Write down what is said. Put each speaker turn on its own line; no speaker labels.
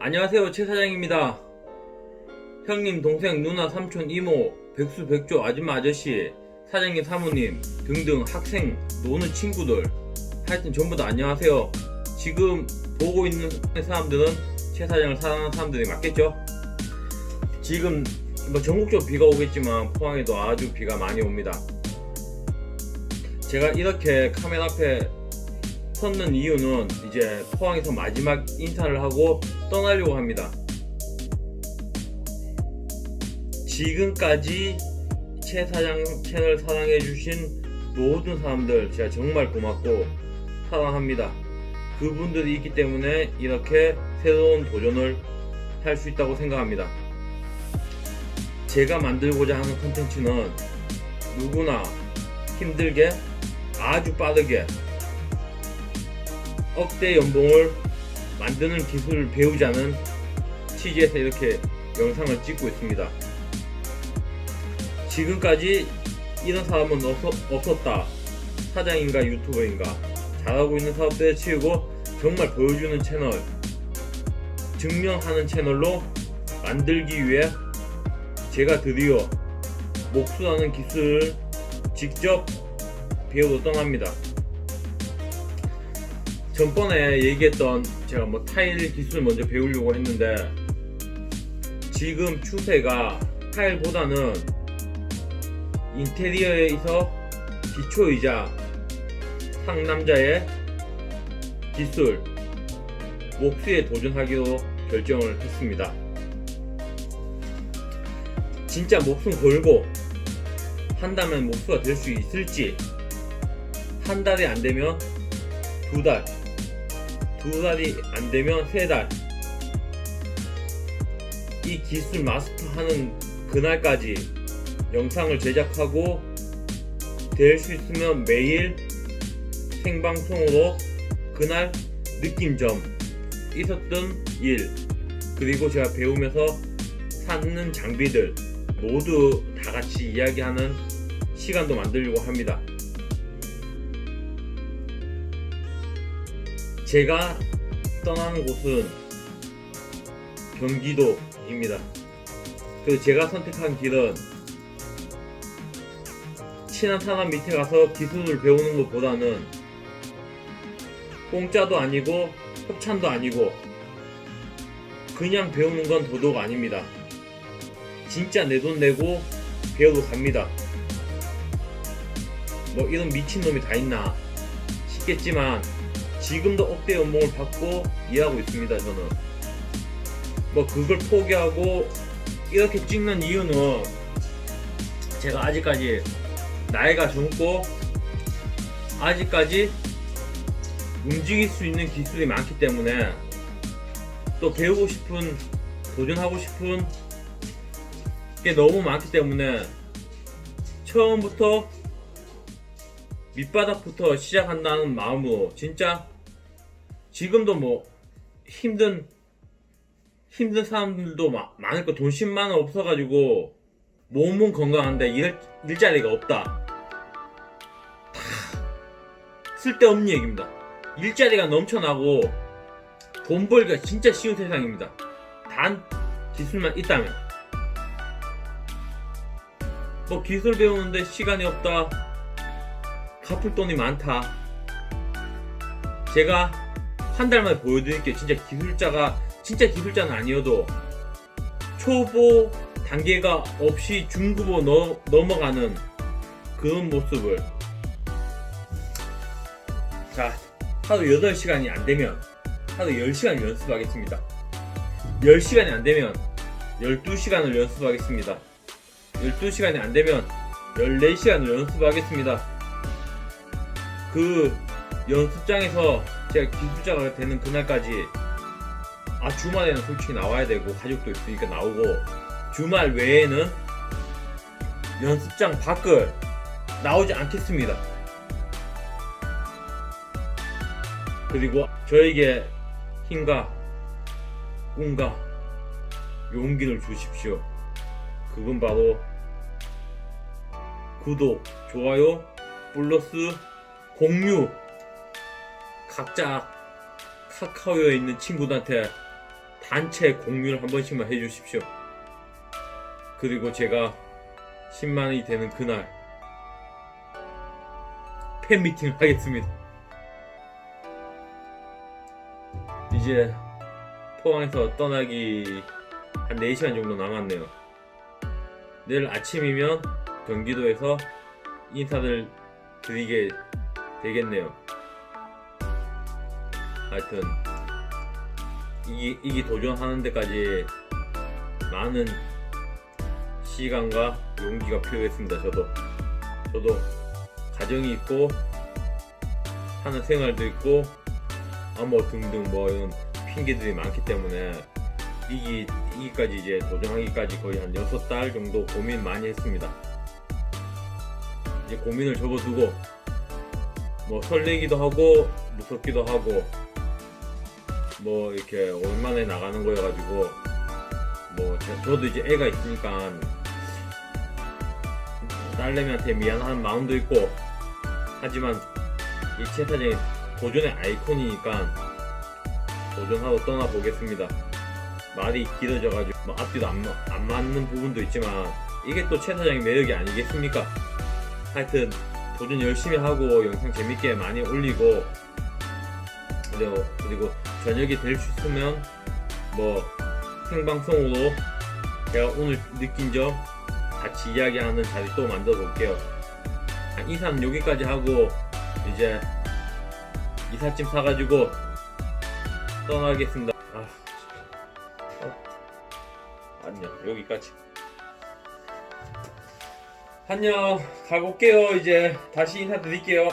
안녕하세요 최 사장입니다. 형님, 동생, 누나, 삼촌, 이모, 백수, 백조, 아줌마, 아저씨, 사장님, 사모님 등등 학생, 노는 친구들 하여튼 전부 다 안녕하세요. 지금 보고 있는 사람들은 최 사장을 사랑하는 사람들이 맞겠죠? 지금 뭐 전국적으로 비가 오겠지만 포항에도 아주 비가 많이 옵니다. 제가 이렇게 카메라 앞에 섰는 이유는 이제 포항에서 마지막 인사를 하고 떠나려고 합니다. 지금까지 최 사장 채널 사랑해주신 모든 사람들 제가 정말 고맙고 사랑합니다. 그분들이 있기 때문에 이렇게 새로운 도전을 할 수 있다고 생각합니다. 제가 만들고자 하는 컨텐츠는 누구나 힘들게 아주 빠르게 억대 연봉을 만드는 기술을 배우자는 취지에서 이렇게 영상을 찍고 있습니다. 지금까지 이런 사람은 없었, 없었다. 사장인가 유튜버인가 잘하고 있는 사업들을 치우고 정말 보여주는 채널 증명하는 채널로 만들기 위해 제가 드디어 목수라는 기술을 직접 배우러 떠납니다. 전번에 얘기했던 제가 뭐 타일 기술 먼저 배우려고 했는데 지금 추세가 타일보다는 인테리어에서 기초이자 상남자의 기술 목수에 도전하기로 결정을 했습니다. 진짜 목숨 걸고 한다면 목수가 될 수 있을지 한 달이 안 되면 두 달, 두 달이 안 되면 세 달. 이 기술 마스터하는 그날까지 영상을 제작하고 될 수 있으면 매일 생방송으로 그날 느낀 점, 있었던 일, 그리고 제가 배우면서 사는 장비들 모두 다 같이 이야기하는 시간도 만들려고 합니다. 제가 떠나는 곳은 경기도입니다. 그리고 제가 선택한 길은 친한 사람 밑에 가서 기술을 배우는 것보다는 공짜도 아니고 협찬도 아니고 그냥 배우는 건 도덕 아닙니다. 진짜 내 돈 내고 배우러 갑니다. 뭐 이런 미친놈이 다 있나 싶겠지만 지금도 억대 연봉을 받고 일하고 있습니다 저는. 뭐 그걸 포기하고 이렇게 찍는 이유는 제가 아직까지 나이가 젊고 아직까지 움직일 수 있는 기술이 많기 때문에 또 배우고 싶은 도전하고 싶은 게 너무 많기 때문에 처음부터 밑바닥부터 시작한다는 마음으로 진짜 지금도 뭐 힘든 힘든 사람들도 마- 많을 거 돈 10만 원 없어가지고 몸은 건강한데 일, 일자리가 없다. 다 쓸데없는 얘기입니다. 일자리가 넘쳐나고 돈 벌기가 진짜 쉬운 세상입니다. 단 기술만 있다면. 뭐 기술 배우는데 시간이 없다. 갚을 돈이 많다. 제가 한 달 만에 보여드릴게요. 진짜 기술자가, 진짜 기술자는 아니어도 초보 단계가 없이 중급으로 넘- 넘어가는 그런 모습을. 자, 하루 8시간이 안 되면 하루 10시간 연습하겠습니다. 10시간이 안 되면 12시간을 연습하겠습니다. 12시간이 안 되면 14시간을 연습하겠습니다. 그 연습장에서 제가 기술자가 되는 그날까지 아 주말에는 솔직히 나와야 되고 가족도 있으니까 나오고 주말 외에는 연습장 밖을 나오지 않겠습니다. 그리고 저에게 힘과 꿈과 용기를 주십시오. 그건 바로 구독, 좋아요, 플러스 공유 각자 카카오에 있는 친구들한테 단체 공유를 한 번씩만 해주십시오. 그리고 제가 10만원이 되는 그날 팬미팅을 하겠습니다. 이제 포항에서 떠나기 한 4시간 정도 남았네요. 내일 아침이면 경기도에서 인사를 드리게 되겠네요. 하여튼 이기, 이기 도전하는 데까지 많은 시간과 용기가 필요했습니다. 저도 저도 가정이 있고 하는 생활도 있고 아뭐 등등 뭐 이런 핑계들이 많기 때문에 이기 이기까지 이제 도전하기까지 거의 한 6달 정도 고민 많이 했습니다. 이제 고민을 접어두고 뭐 설레기도 하고 무섭기도 하고 뭐 이렇게 오랜만에 나가는 거여가지고 뭐 저- 저도 이제 애가 있으니까 딸내미한테 미안한 마음도 있고 하지만 이 채사장이 도전의 아이콘이니까 도전하고 떠나보겠습니다. 말이 길어져가지고 뭐 앞뒤도 안, 마- 안 맞는 부분도 있지만 이게 또 채사장의 매력이 아니겠습니까? 하여튼 도전 열심히 하고 영상 재밌게 많이 올리고 그리고, 그리고 저녁이 될 수 있으면 뭐 생방송으로 제가 오늘 느낀 점 같이 이야기하는 자리 또 만들어 볼게요. 한 이사는 여기까지 하고 이제 이삿짐 사가지고 떠나겠습니다. 아, 어. 안녕 여기까지. 안녕 가볼게요 이제 다시 인사드릴게요.